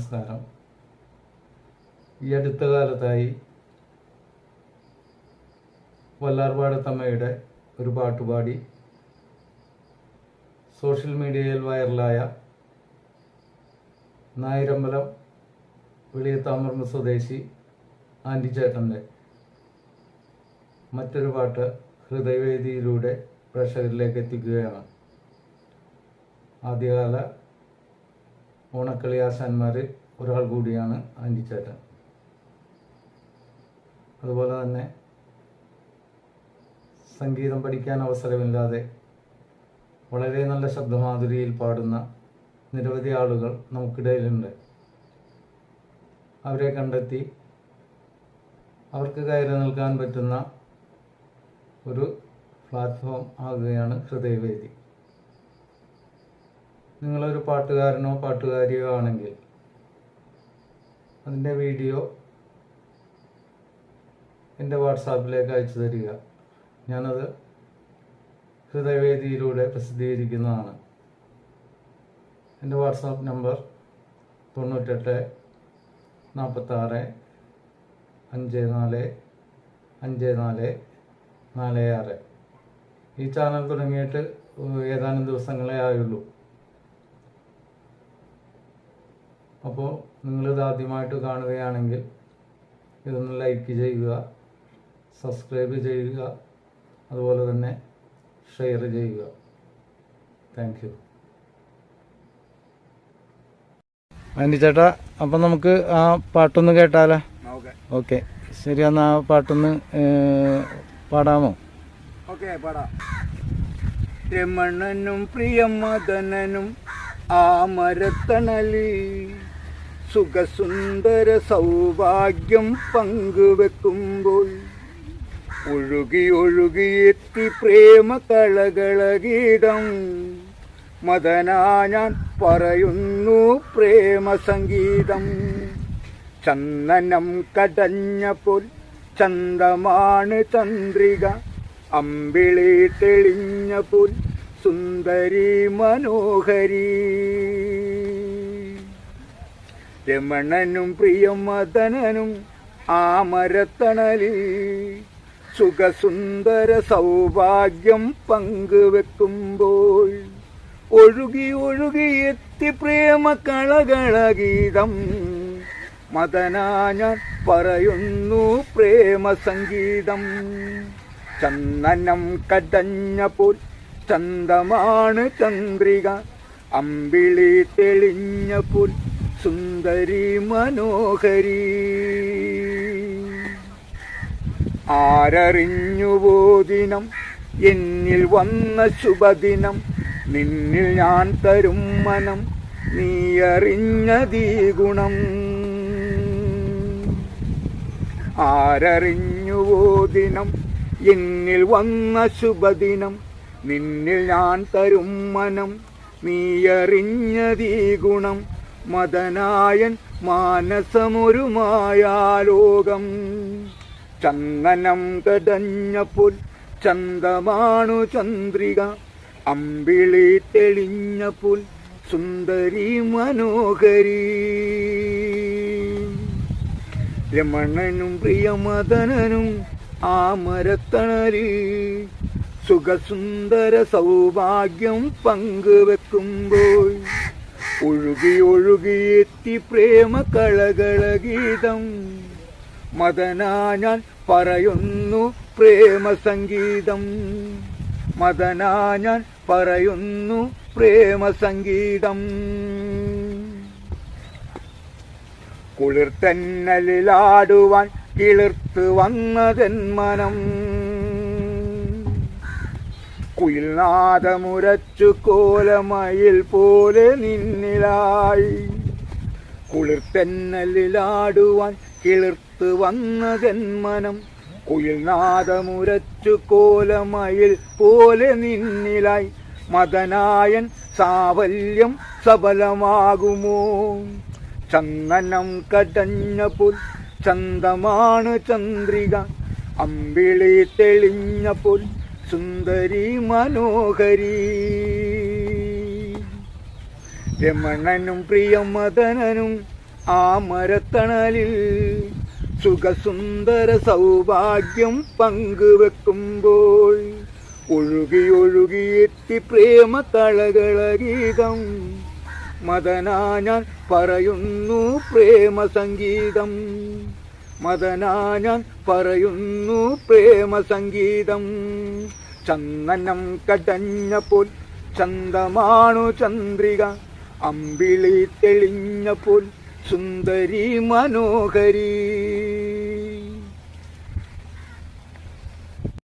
നമസ്കാരം. ഈ അടുത്ത കാലത്തായി വല്ലാർപാടത്തമ്മയുടെ ഒരു പാട്ടുപാടി സോഷ്യൽ മീഡിയയിൽ വൈറലായ നായിരമ്പലം വെളിയത്താമർമ്മ സ്വദേശി ആന്റി ചേട്ടന്റെ മറ്റൊരു പാട്ട് ഹൃദയവേദിയിലൂടെ പ്രേക്ഷകരിലേക്ക് എത്തിക്കുകയാണ്. ആദ്യകാല ഓണക്കളി ഒരാൾ കൂടിയാണ് ആന്റിച്ചേട്ടൻ അതുപോലെ തന്നെ സംഗീതം പഠിക്കാൻ അവസരമില്ലാതെ വളരെ നല്ല ശബ്ദമാധുരിയിൽ പാടുന്ന നിരവധി ആളുകൾ നമുക്കിടയിലുണ്ട്. അവരെ കണ്ടെത്തി അവർക്ക് കയറി നിൽക്കാൻ പറ്റുന്ന ഒരു പ്ലാറ്റ്ഫോം ആകുകയാണ് ഹൃദയവേദി. നിങ്ങളൊരു പാട്ടുകാരനോ പാട്ടുകാരിയോ ആണെങ്കിൽ അതിന്റെ വീഡിയോ എന്റെ വാട്സാപ്പിലേക്ക് അയച്ചു തരിക. ഞാനത് ഹൃദയവേദിയിലൂടെ പ്രസിദ്ധീകരിക്കുന്നതാണ്. എന്റെ വാട്സാപ്പ് നമ്പർ തൊണ്ണൂറ്റെട്ട് നാൽപ്പത്താറ് അഞ്ച് നാല് അഞ്ച് നാല് നാല് ആറ്. ഈ ചാനൽ തുടങ്ങിയിട്ട് ഏതാനും ദിവസങ്ങളേ ആയുള്ളൂ. അപ്പോൾ നിങ്ങളിത് ആദ്യമായിട്ട് കാണുകയാണെങ്കിൽ ഇതൊന്ന് ലൈക്ക് ചെയ്യുക സബ്സ്ക്രൈബ് ചെയ്യുക അതുപോലെ തന്നെ ഷെയർ ചെയ്യുക. Thank you. ആന്റി ചേട്ടാ അപ്പം നമുക്ക് ആ പാട്ടൊന്ന് കേട്ടാലോ? ഓക്കെ. ഓക്കെ. ശരി എന്നാൽ ആ പാട്ടൊന്ന് പാടാമോ? ഓക്കെ പാടാം. രമണനും പ്രിയമദനനും ആ മരത്തണലി സുഖസുന്ദര സൗഭാഗ്യം പങ്കുവെക്കുമ്പോൾ ഒഴുകി ഒഴുകിയെത്തി പ്രേമ കളകളഗീതം മദനാ ഞാൻ പറയുന്നു പ്രേമ സംഗീതം ചന്ദനം കടഞ്ഞപ്പോൾ ചന്തമാണ് ചന്ദ്രിക. അമ്പിളി തെളിഞ്ഞപ്പോൾ സുന്ദരി മനോഹരി. രമണനും പ്രിയമതനും മരത്തണലിൽ സുഖസുന്ദര സൗഭാഗ്യം പങ്കുവെക്കുമ്പോൾ ഒഴുകി ഒഴുകി എത്തി പ്രേമ കളകളഗീതം ഞാൻ പറയുന്നു പ്രേമ സംഗീതം ചന്ദനം കടഞ്ഞപ്പോൾ ചന്തമാണ് ചന്ദ്രിക. അമ്പിളി തെളിഞ്ഞപ്പോൾ സുന്ദരി മനോഹരി. ആരറിഞ്ഞുവോ ദിനം? എന്നിൽ വന്ന ശുഭദിനം. നിന്നിൽ ഞാൻ തരും മനം. നീ അറിഞ്ഞതീ ഗുണം ആരറിഞ്ഞുവോ ദിനം? എന്നിൽ വന്ന ശുഭദിനം. നിന്നിൽ ഞാൻ തരും മനം. നീ അറിഞ്ഞതീ ഗുണം മദനായൻ മാനസമൊരു മായാലോകം. ചന്ദനം കടഞ്ഞപ്പോൾ ചന്തമാണു ചന്ദ്രിക. അമ്പിളി തെളിഞ്ഞപ്പോൾ സുന്ദരി മനോഹരി. രമണനും പ്രിയമദനനും ആ മരത്തണരി സുഖസുന്ദര സൗഭാഗ്യം പങ്കുവെക്കുമ്പോൾ ഒഴുകി ഒഴുകിയെത്തി പ്രേമ കളകളഗീതം മദനാ ഞാൻ പറയുന്നു പ്രേമ സംഗീതം. മദനാ ഞാൻ പറയുന്നു പ്രേമ സംഗീതം. കുളിർത്തന്നലിലാടുവാൻ കിളിർത്ത് വന്നതെന്മനം. കുയിൽനാദമുരച്ചു കോലമയിൽ പോലെ നിന്നിലായി. കുളിർത്തെന്നലിലാടുവാൻ കിളിർത്ത് വന്നതെന്മനം കുയിൽനാഥമുരച്ചു കോലമയിൽ പോലെ നിന്നിലായി. മദനായൻ സാവല്യം സബലമാകുമോ? ചന്ദനം കടഞ്ഞപ്പോൾ ചന്തമാണ് ചന്ദ്രിക. അമ്പിളി തെളിഞ്ഞപ്പോൾ സുന്ദരി മനോഹരി. രമണനും പ്രിയമദനനും ആ മരത്തണലിൽ സുഖസുന്ദര സൗഭാഗ്യം പങ്കുവെക്കുമ്പോൾ ഒഴുകി ഒഴുകിയെത്തി പ്രേമ തളകളഗീതം മദനാ ഞാൻ പറയുന്നു പ്രേമ സംഗീതം മദനാ ഞാൻ പറയുന്നു പ്രേമ സംഗീതം ചന്ദനം കടഞ്ഞ പോൽ ചന്തമാണു ചന്ദ്രിക അമ്പിളി തെളിഞ്ഞ പോൽ സുന്ദരി മനോഹരി.